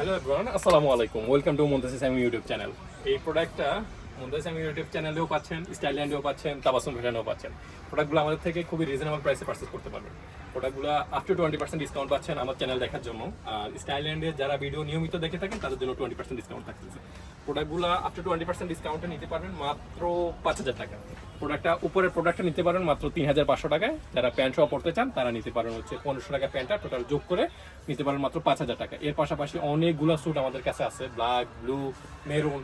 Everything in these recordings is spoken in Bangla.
হ্যালো এভরিওয়ান আসসালামু আলাইকুম ওয়েলকাম টু মুন্তাসিস আমি ইউটিউব চ্যানেল এই প্রোডাক্টটা মুন্তাসিস আমি ইউটিউব চ্যানেলেও পাচ্ছেন স্টাইল্যান্ডেও পাচ্ছেন তাবাসুম ফ্যাশনেও পাচ্ছেন। প্রোডাক্টগুলো আমাদের থেকে খুবই রিজনেবল প্রাইসে পারচেস করতে পারবেন। প্রোডাক্টগুলো up to twenty percent discount পাচ্ছেন আমার চ্যানেল দেখার জন্য। আর স্টাইল্যান্ডে যারা ভিডিও নিয়মিত দেখে থাকেন, তাদের জন্য টোয়েন্টি পার্সেন্ট ডিসকাউন্ট থাকতেছে। প্রোডাক্টগুলো আপ টু টোয়েন্টি পার্সেন্ট ডিসকাউন্টে নিতে পারবেন মাত্র পাঁচ হাজার টাকা। প্রোডাক্টটা উপরের প্রোডাক্টটা নিতে পারেন মাত্র তিন হাজার পাঁচশো টাকায়। যারা প্যান্ট সহ পড়তে চান, তারা নিতে পারেন হচ্ছে পনেরোশো টাকা প্যান্টটা টোটাল যোগ করে নিতে পারেন মাত্র পাঁচ হাজার টাকা। এর পাশাপাশি অনেকগুলো স্যুট আমাদের কাছে আছে ব্ল্যাক ব্লু মেরুন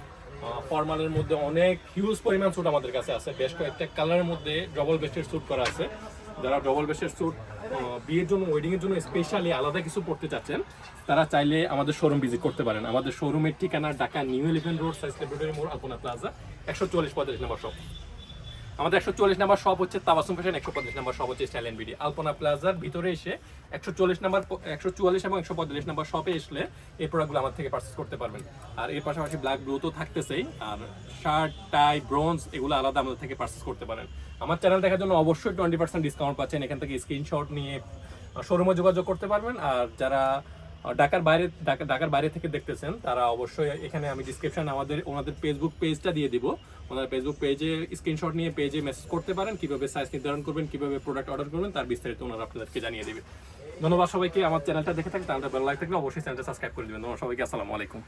ফর্মালের মধ্যে অনেক হিউজ পরিমাণ স্যুট আমাদের কাছে আছে। বেশ কয়েকটা কালারের মধ্যে ডবল বেস্টের স্যুট করা আছে। যারা ডবল বেসের স্যুট বিয়ের জন্য ওয়েডিংয়ের জন্য স্পেশালি আলাদা কিছু পড়তে চাচ্ছেন, তারা চাইলে আমাদের শোরুম ভিজিট করতে পারেন। আমাদের শোরুমের ঠিকানা ঢাকা নিউ ইলেভেন রোড সাইজ ল্যাবরেটরি মোড় আপনা প্লাজা একশো চল্লিশ পঁয়তাল্লিশ নম্বর শপ আমাদের একশো চল্লিশ নাম্বার শপ হচ্ছে তাবাসুম ফ্যাশন, একশো পঁয়ত্রিশ নাম্বার শপ হচ্ছে স্টাইল বিডি আলপনা প্লাজার ভিতরে এসে একশো চল্লিশ নাম্বার একশো চুয়াল্লিশ এবং একশো পঁয়তাল্লিশ নাম্বার শপে আসলে এই প্রোডাক্টগুলো আমার থেকে পারচেস করতে পারবেন। আর এর পাশাপাশি ব্ল্যাক ব্লু তো থাকতেছেই, আর শার্ট টাই ব্রোঞ্জ এগুলো আলাদা আমাদের থেকে পারচেস করতে পারেন। আমার চ্যানেল দেখার জন্য অবশ্যই টোয়েন্টি পার্সেন্ট ডিসকাউন্ট পাচ্ছেন, এখান থেকে স্ক্রিনশট নিয়ে শোরুমে যোগাযোগ করতে পারবেন। আর যারা ঢাকার বাইরে, ঢাকা, ঢাকার বাইরে থেকে দেখতেছেন, তারা অবশ্যই এখানে আমি ডিসক্রিপশন আমাদের, ওনাদের ফেসবুক পেজটা দিয়ে দিব। ওনার ফেসবুক পেজে স্ক্রিনশট নিয়ে পেজে মেসেজ করতে পারেন, কীভাবে সাইজ নির্ধারণ করবেন, কীভাবে প্রোডাক্ট অর্ডার করবেন, তার বিস্তারিত ওনারা আপনাদেরকে জানিয়ে দেবে। ধন্যবাদ সবাইকে, আমার চ্যানেলটা দেখে থাকেন তাহলে ভালো লাগে থাকলে অবশ্যই চ্যানেলটা সাবস্ক্রাইব করে দেবেন। ধন্যবাদ সবাইকে, আসসালামু আলাইকুম।